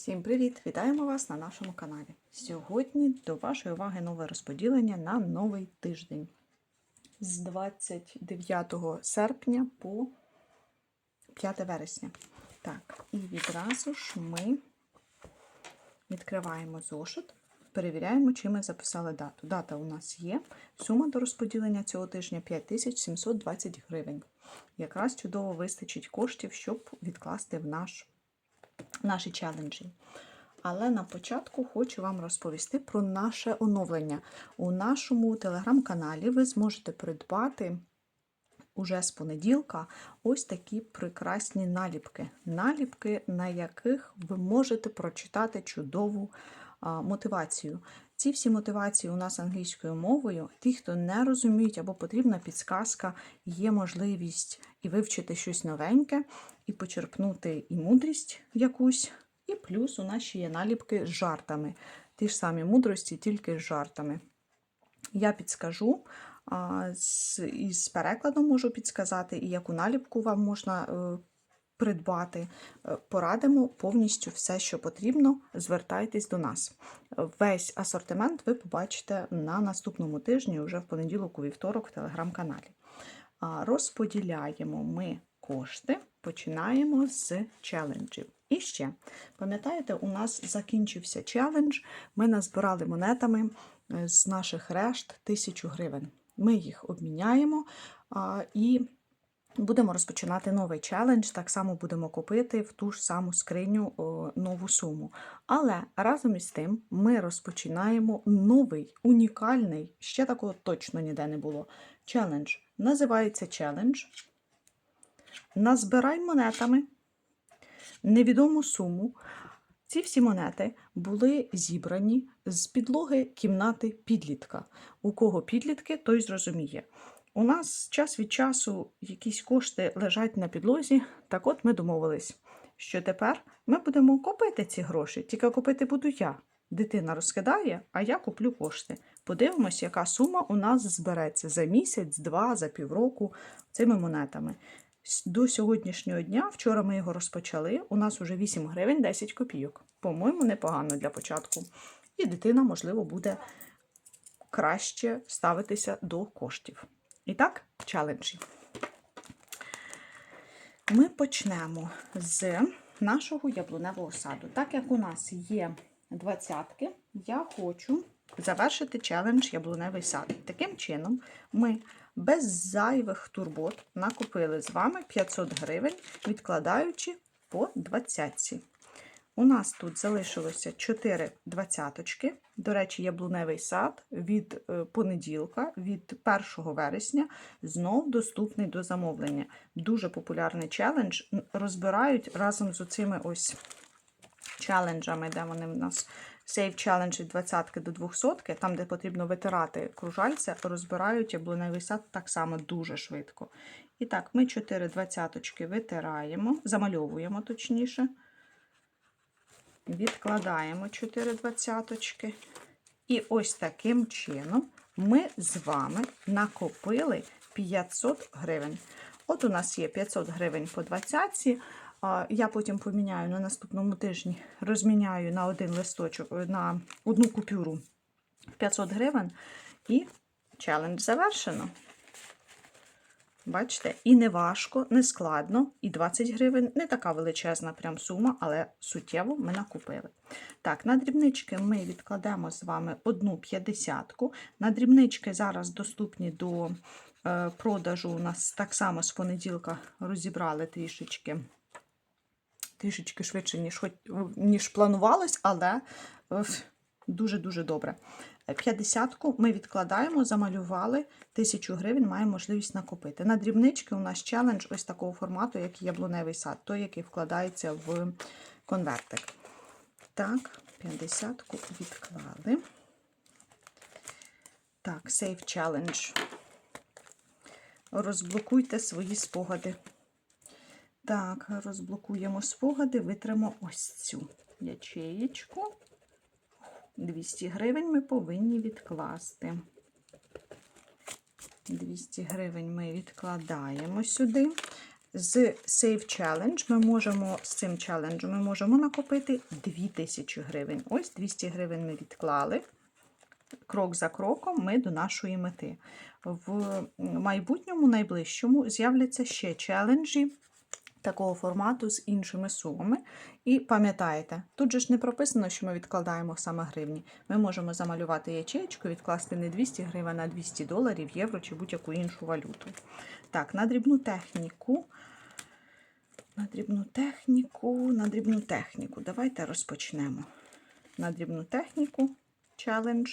Всім привіт! Вітаємо вас на нашому каналі. Сьогодні до вашої уваги нове розподілення на новий тиждень з 29 серпня по 5 вересня. Так, і відразу ж ми відкриваємо зошит, перевіряємо, чи ми записали дату. Дата у нас є. Сума до розподілення цього тижня 5720 гривень. Якраз чудово вистачить коштів, щоб відкласти в наш наші челенджі. Але на початку хочу вам розповісти про наше оновлення. У нашому телеграм-каналі ви зможете придбати уже з понеділка ось такі прекрасні наліпки. Наліпки, на яких ви можете прочитати чудову мотивацію. Ці всі мотивації у нас англійською мовою. Ті, хто не розуміють або потрібна підсказка, є можливість і вивчити щось новеньке, і почерпнути і мудрість якусь. І плюс у нас ще є наліпки з жартами. Ті ж самі мудрості, тільки з жартами. Я підскажу, із перекладом можу підсказати, і яку наліпку вам можна е, придбати. Е, Порадимо повністю все, що потрібно. Звертайтесь до нас. Весь асортимент ви побачите на наступному тижні, вже в понеділок, у вівторок, в телеграм-каналі. Розподіляємо ми кошти, починаємо з челенджів. І ще, пам'ятаєте, у нас закінчився челендж. Ми назбирали монетами е, з наших решт 1000 гривень. Ми їх обміняємо і будемо розпочинати новий челендж. Так само будемо купити в ту ж саму скриню нову суму. Але разом із тим ми розпочинаємо новий, унікальний, ще такого точно ніде не було. Челендж. Називається челендж. Назбирай монетами невідому суму. Ці всі монети були зібрані з підлоги кімнати підлітка. У кого підлітки, той зрозуміє. У нас час від часу якісь кошти лежать на підлозі, так от ми домовились, що тепер ми будемо купити ці гроші, тільки купити буду я. Дитина розкидає, а я куплю кошти. Подивимось, яка сума у нас збереться за місяць, два, за півроку цими монетами. До сьогоднішнього дня, вчора ми його розпочали, у нас вже 8 гривень 10 копійок. По-моєму, непогано для початку. І дитина, можливо, буде краще ставитися до коштів. І так, челенджі. Ми почнемо з нашого яблуневого саду. Так як у нас є двадцятки, я хочу завершити челендж яблуневий сад. Таким чином, ми без зайвих турбот накупили з вами 500 гривень, відкладаючи по двадцятці. У нас тут залишилося 4 двадцяточки. До речі, яблуневий сад від е, понеділка, від 1 вересня, знов доступний до замовлення. Дуже популярний челендж. Розбирають разом з оцими ось челенджами, де вони в нас Save Challenge від 20 до 200, там, де потрібно витирати кружальця, розбирають яблуневий сад так само дуже швидко. І так, ми 4 двадцяточки витираємо, замальовуємо точніше. Відкладаємо 4 двадцяточки. І ось таким чином ми з вами накопили 500 гривень. От у нас є 500 гривень по 20. Я потім поміняю на наступному тижні, розміняю на один листочок, е, на одну купюру 500 гривень. І челендж завершено. Бачите, і не важко, не складно, і 20 гривень не така величезна прям сума, але суттєво ми накупили. Так, на дрібнички ми відкладемо з вами одну п'ятдесятку. На дрібнички зараз доступні до е, продажу. У нас так само з понеділка розібрали трішечки. Трішечки швидше, ніж, ніж планувалось, але е, дуже-дуже добре. 50-ку ми відкладаємо, замалювали, 1000 гривень маємо можливість накопити. На дрібнички у нас челендж ось такого формату, як яблуневий сад, той, який вкладається в конвертик. Так, 50-ку відклали. Так, Save Challenge. Розблокуйте свої спогади. Так, розблокуємо спогади, витримо ось цю ячеєчку. 200 гривень ми повинні відкласти. 200 гривень ми відкладаємо сюди. з Save Challenge ми можемо з цим челенджем ми можемо накопити 2000 гривень. Ось 200 гривень ми відклали. Крок за кроком ми до нашої мети. В майбутньому найближчому з'являться ще челенджі такого формату з іншими сумами. І пам'ятаєте, тут же ж не прописано, що ми відкладаємо саме гривні. Ми можемо замалювати ячеєчку, відкласти не 200 гривень, а 200 доларів, євро чи будь-яку іншу валюту. Так, на дрібну техніку. На дрібну техніку, на дрібну техніку. Давайте розпочнемо. На дрібну техніку челендж.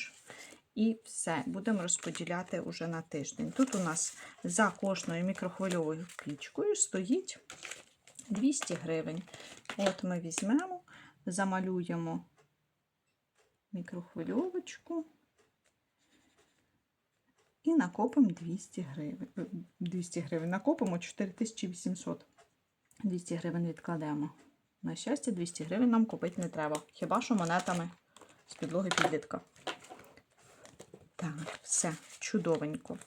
І все, будемо розподіляти уже на тиждень. Тут у нас за кожною мікрохвильовою пічкою стоїть 200 гривень. От ми візьмемо, замалюємо мікрохвильовочку і накопимо 200 гривень. Е, 200 гривень. Накопимо 4800. 200 гривень відкладемо. На щастя, 200 гривень нам купити не треба. Хіба що монетами з підлоги підлітка. Так, все, чудовенько.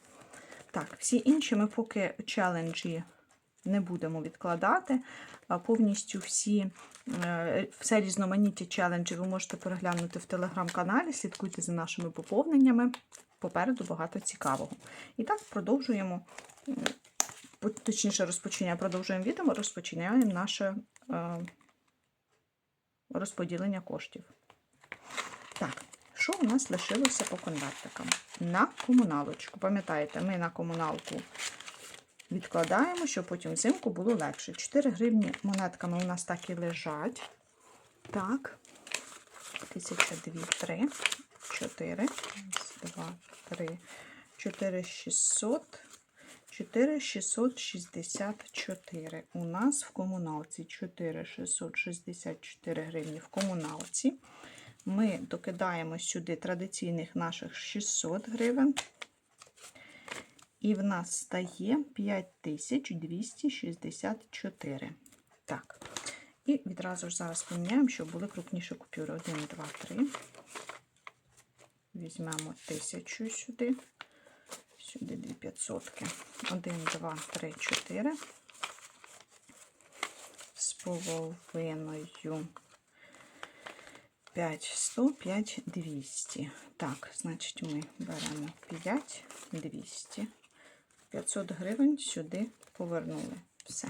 Так, всі інші ми поки челенджі не будемо відкладати. Повністю всі, е, все різноманіття челенджів ви можете переглянути в телеграм-каналі, слідкуйте за нашими поповненнями. Попереду багато цікавого. І так, продовжуємо, точніше, розпочинаємо, продовжуємо відео, розпочинаємо наше е, розподілення коштів. Так, що у нас лишилося по конвертикам? На комуналочку. Пам'ятаєте, ми на комуналку відкладаємо, щоб потім взимку було легше. 4 гривні монетками у нас так і лежать. Так. 1002, 3, 4, 2, 3, 4, 600, 4, 664 у нас в комуналці. 4, 664 гривні в комуналці. Ми докидаємо сюди традиційних наших 600 гривень. І в нас стає 5264. Так. І відразу ж зараз поміняємо, щоб були крупніші купюри. 1, 2, 3. Візьмемо 1000 сюди. Сюди 2500. 1, 2, 3, 4. З половиною 5 100, 5 200. Так, значить, ми беремо 5 200. 500 гривень сюди повернули. Все.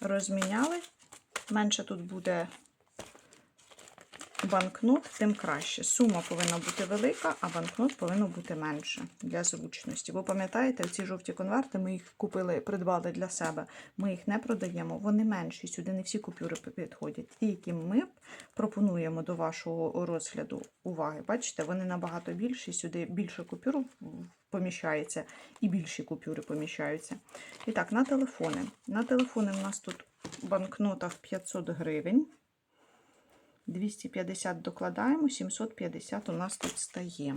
Розміняли. Менше тут буде банкнот, тим краще. Сума повинна бути велика, а банкнот повинен бути менше для зручності. Бо пам'ятаєте, ці жовті конверти ми їх купили, придбали для себе. Ми їх не продаємо, вони менші. Сюди не всі купюри підходять. Ті, які ми пропонуємо до вашого розгляду уваги. Бачите, вони набагато більші. Сюди більше купюр поміщається і більші купюри поміщаються. І так, на телефони. На телефони у нас тут банкнота в 500 гривень. 250 докладаємо, 750 у нас тут стає.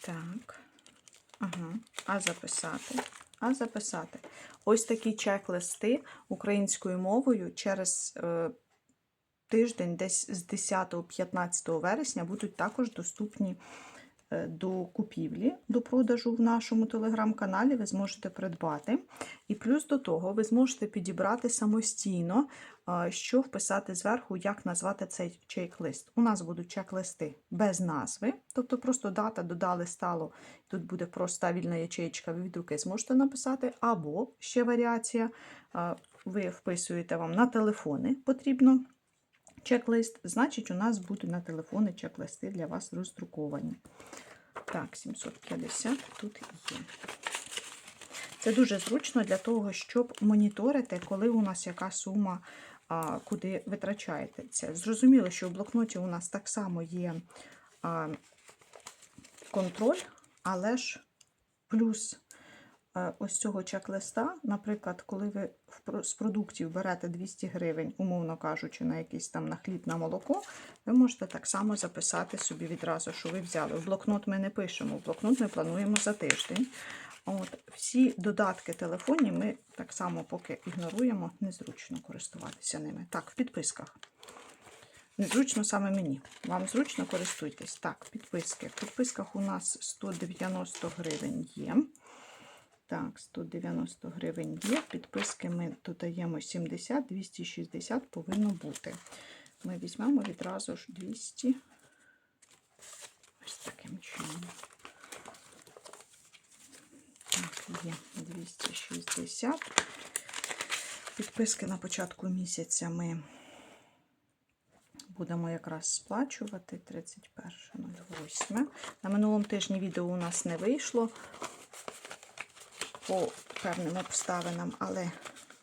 Так. Ага. А записати. А записати. Ось такі чек-листи українською мовою через е, тиждень, десь з 10-15 вересня, будуть також доступні до купівлі, до продажу в нашому телеграм-каналі. Ви зможете придбати. І плюс до того, ви зможете підібрати самостійно, е, що вписати зверху, як назвати цей чек-лист. У нас будуть чек-листи без назви, тобто просто дата додали стало. Тут буде проста вільна ячеєчка, ви від руки зможете написати, або ще варіація. е, Ви вписуєте вам на телефони потрібно чек-лист, значить, у нас будуть на телефони чек-листи для вас роздруковані. Так, 750 тут є. Це дуже зручно для того, щоб моніторити, коли у нас яка сума, а, куди витрачаєте це. Зрозуміло, що в блокноті у нас так само є а, контроль, але ж плюс ось цього чек-листа, наприклад, коли ви з продуктів берете 200 гривень, умовно кажучи, на якийсь там на хліб, на молоко, ви можете так само записати собі відразу, що ви взяли. В блокнот ми не пишемо, в блокнот ми плануємо за тиждень. От, всі додатки телефонні ми так само поки ігноруємо, незручно користуватися ними. Так, в підписках. Незручно саме мені. Вам зручно користуйтесь. Так, підписки. В підписках у нас 190 гривень є. Так, 190 гривень є. Підписки ми додаємо 70, 260 повинно бути. Ми візьмемо відразу ж 200. Ось таким чином. Так, є 260. Підписки на початку місяця ми будемо якраз сплачувати 31.08. На минулому тижні відео у нас не вийшло по певним обставинам, але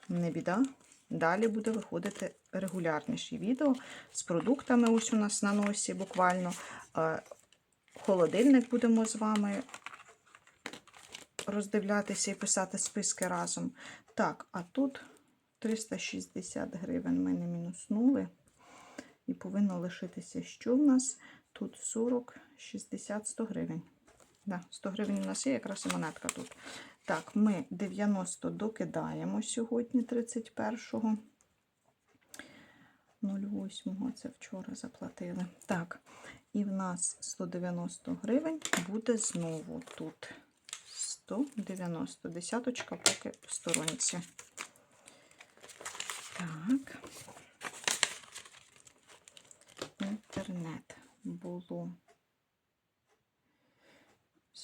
не біда. Далі буде виходити регулярніші відео з продуктами. Ось у нас на носі буквально. Е, Холодильник будемо з вами роздивлятися і писати списки разом. Так, а тут 360 гривень ми не мінуснули. І повинно лишитися, що в нас? Тут 40, 60, 100 гривень. Да, 100 гривень у нас є, якраз і монетка тут. Так, ми 90 докидаємо сьогодні, 31-го. 08-го, це вчора заплатили. Так, і в нас 190 гривень буде знову тут. 190. Десяточка поки в сторонці. Так. Інтернет було.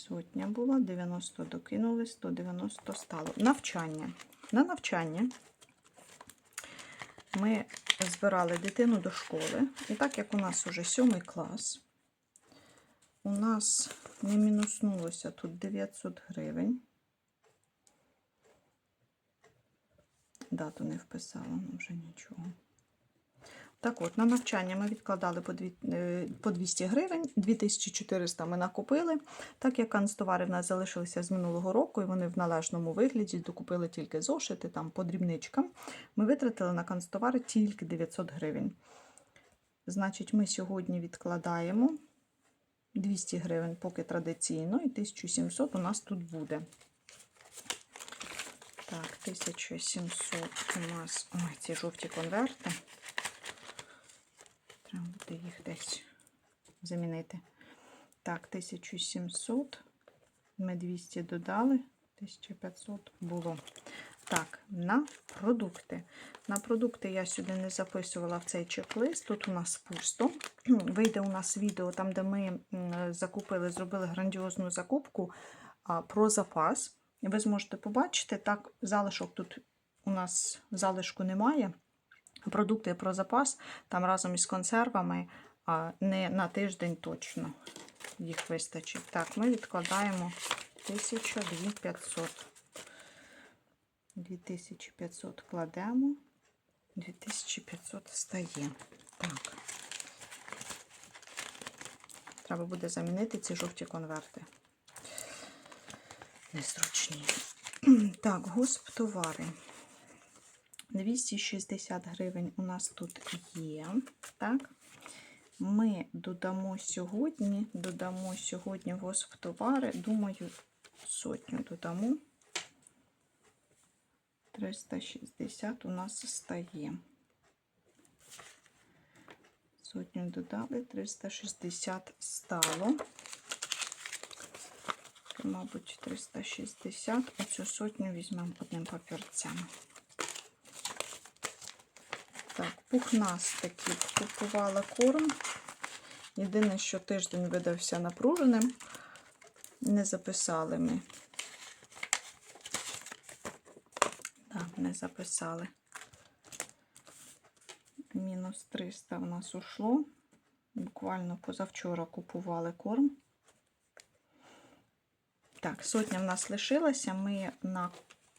Сотня була, 90 докинули, 190 стало. Навчання. На навчання ми збирали дитину до школи. І так як у нас уже сьомий клас, у нас не мінуснулося тут 900 гривень. Дату не вписала, ну вже нічого. Так от, на навчання ми відкладали по дві- е, по 200 гривень, 2400 ми накупили. Так як канцтовари в нас залишилися з минулого року, і вони в належному вигляді докупили тільки зошити, там по дрібничкам, ми витратили на канцтовари тільки 900 гривень. Значить, ми сьогодні відкладаємо 200 гривень, поки традиційно, і 1700 у нас тут буде. Так, 1700 у нас ой, ці жовті конверти. Треба буде їх десь замінити. Так, 1700. Ми 200 додали, 1500 було. Так, на продукти. На продукти я сюди не записувала в цей чек-лист. Тут у нас пусто. Вийде у нас відео там, де ми закупили, зробили грандіозну закупку про запас. Ви зможете побачити, так, залишок тут у нас залишку немає. Продукти про запас там разом із консервами а, не на тиждень точно їх вистачить. Так, ми відкладаємо 1500. 2500 кладемо, 2500 стає. Так. Треба буде замінити ці жовті конверти. Незручні. Так, госптовари. 260 гривень у нас тут є. Так. Ми додамо сьогодні, додамо сьогодні госптовари, думаю, сотню додамо. 360 у нас стає. Сотню додали, 360 стало. Мабуть, 360, а цю сотню візьмемо одним папірцем. Так, пухнастики купувала корм. Єдине, що тиждень видався напруженим, не записали ми. Так, не записали. Мінус 300 в нас ушло. Буквально позавчора купували корм. Так, сотня в нас лишилася. Ми на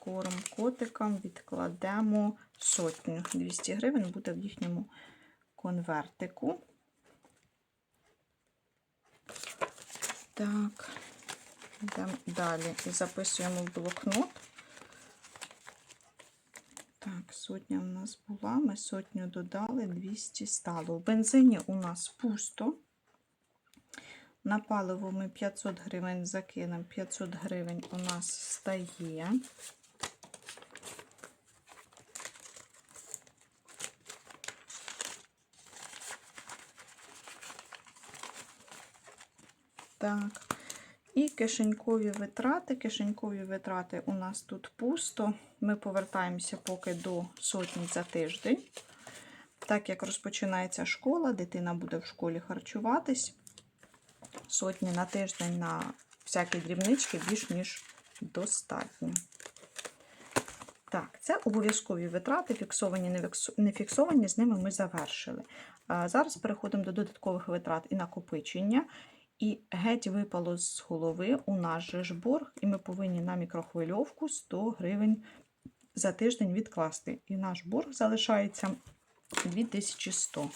корм котикам відкладемо сотню. 200 гривень буде в їхньому конвертику. Так, йдемо далі і записуємо в блокнот. Так, сотня у нас була, ми сотню додали, 200 стало. В бензині у нас пусто. На паливо ми 500 гривень закинемо, 500 гривень у нас стає. Так, І кишенькові витрати. Кишенькові витрати у нас тут пусто. Ми повертаємося поки до сотні за тиждень. Так як розпочинається школа, дитина буде в школі харчуватись. Сотні на тиждень на всякі дрібнички більш ніж достатньо. Так, це обов'язкові витрати, фіксовані, не фіксовані, з ними ми завершили. Зараз переходимо до додаткових витрат і накопичення. І геть випало з голови у нас же ж борг, і ми повинні на мікрохвильовку 100 гривень за тиждень відкласти. І наш борг залишається 2100.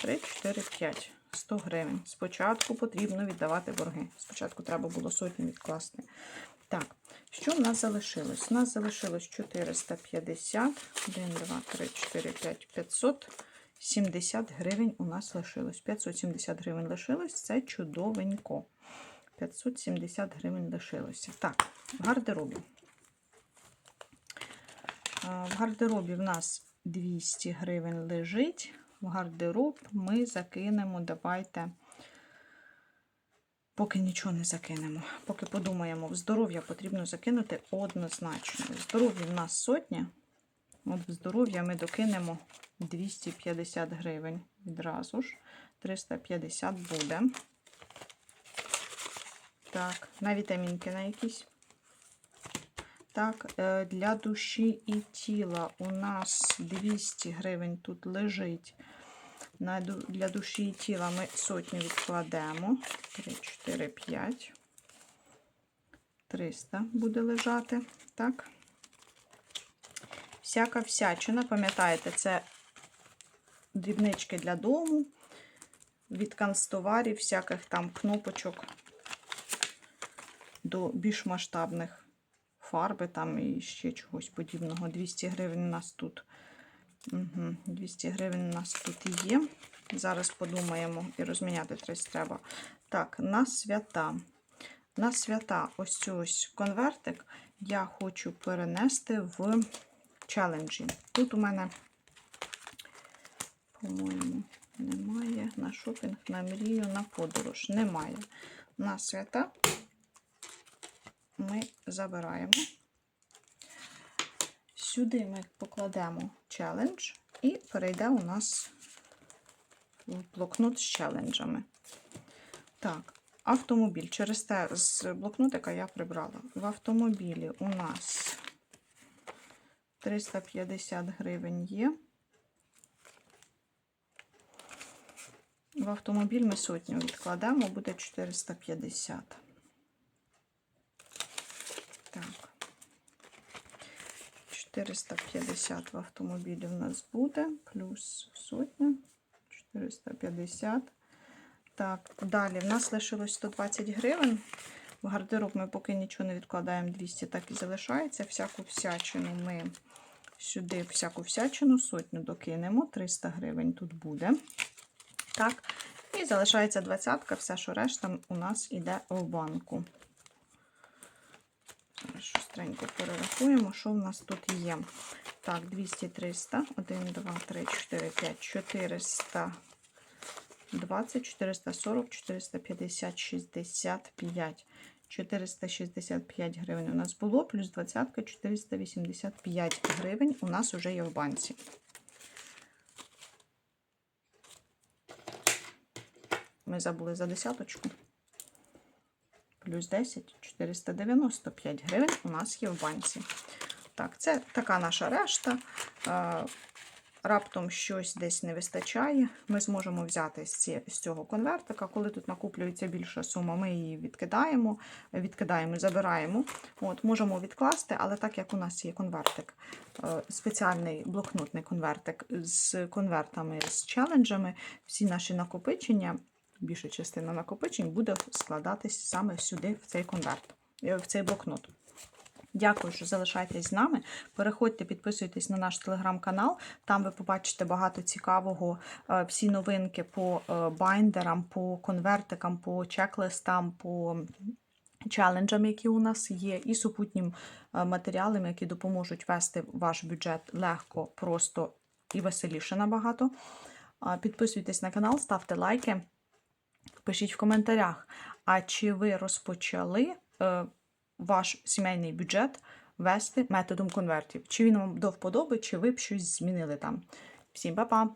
3, 4, 5. 100 гривень. Спочатку потрібно віддавати борги. Спочатку треба було сотню відкласти. Так, що в нас залишилось? У нас залишилось 450, 1, 2, 3, 4, 5, 570 гривень у нас лишилось. 570 гривень лишилось, це чудовенько. 570 гривень лишилося. Так, в гардеробі. В гардеробі в нас 200 гривень лежить. В гардероб ми закинемо, давайте, поки нічого не закинемо. Поки подумаємо, в здоров'я потрібно закинути однозначно. Здоров'я в нас сотня. От в здоров'я ми докинемо 250 гривень відразу ж. 350 буде. Так, на вітамінки на якісь. Так, е, для душі і тіла у нас 200 гривень тут лежить. Для душі і тіла ми сотню відкладемо. 3, 4, 5. 300 буде лежати. Так. Всяка всячина, пам'ятаєте, це дрібнички для дому, від канцтоварів, всяких там кнопочок до більш масштабних фарби там і ще чогось подібного. 200 гривень у нас тут. Угу, 200 гривень у нас тут є. Зараз подумаємо і розміняти тресь треба. Так, на свята. На свята ось ось конвертик я хочу перенести в челенджі. Тут у мене, по-моєму, немає на шопінг, на мрію, на подорож. Немає. На свята ми забираємо. Сюди ми покладемо челендж і перейде у нас блокнот з челенджами. Так, автомобіль. Через те з блокнотика я прибрала. В автомобілі у нас 350 гривень є. В автомобіль ми сотню відкладемо, буде 450. Так. 450 в автомобілі в нас буде, плюс сотня, 450. Так, далі в нас лишилось 120 гривень. В гардероб ми поки нічого не відкладаємо, 200 так і залишається. Всяку всячину ми сюди всяку всячину, сотню докинемо, 300 гривень тут буде. Так, і залишається двадцятка, все, що решта у нас іде в банку. Шустренько перерахуємо, що в нас тут є. Так, 200, 300, 1, 2, 3, 4, 5, 400, 20, 440, 450, 65. 465 гривень у нас було, плюс 20, 485 гривень у нас вже є в банці. Ми забули за десяточку. Плюс 10, 495 гривень у нас є в банці. Так, це така наша решта. Раптом щось десь не вистачає. Ми зможемо взяти з, цього конвертика. Коли тут накоплюється більша сума, ми її відкидаємо, відкидаємо, забираємо. От, Можемо відкласти, але так як у нас є конвертик, е, спеціальний блокнотний конвертик з конвертами, з челенджами, всі наші накопичення, більша частина накопичень буде складатись саме сюди, в цей конверт, е, в цей блокнот. Дякую, що залишаєтесь з нами. Переходьте, підписуйтесь на наш телеграм-канал. Там ви побачите багато цікавого. е, Всі новинки по е, байндерам, по конвертикам, по чек-листам, по челенджам, які у нас є, і супутнім е, матеріалам, які допоможуть вести ваш бюджет легко, просто і веселіше набагато. Підписуйтесь на канал, ставте лайки. Пишіть в коментарях. а чи ви розпочали ваш сімейний бюджет вести методом конвертів? Чи він вам до вподоби, чи ви б щось змінили там? Всім па-па!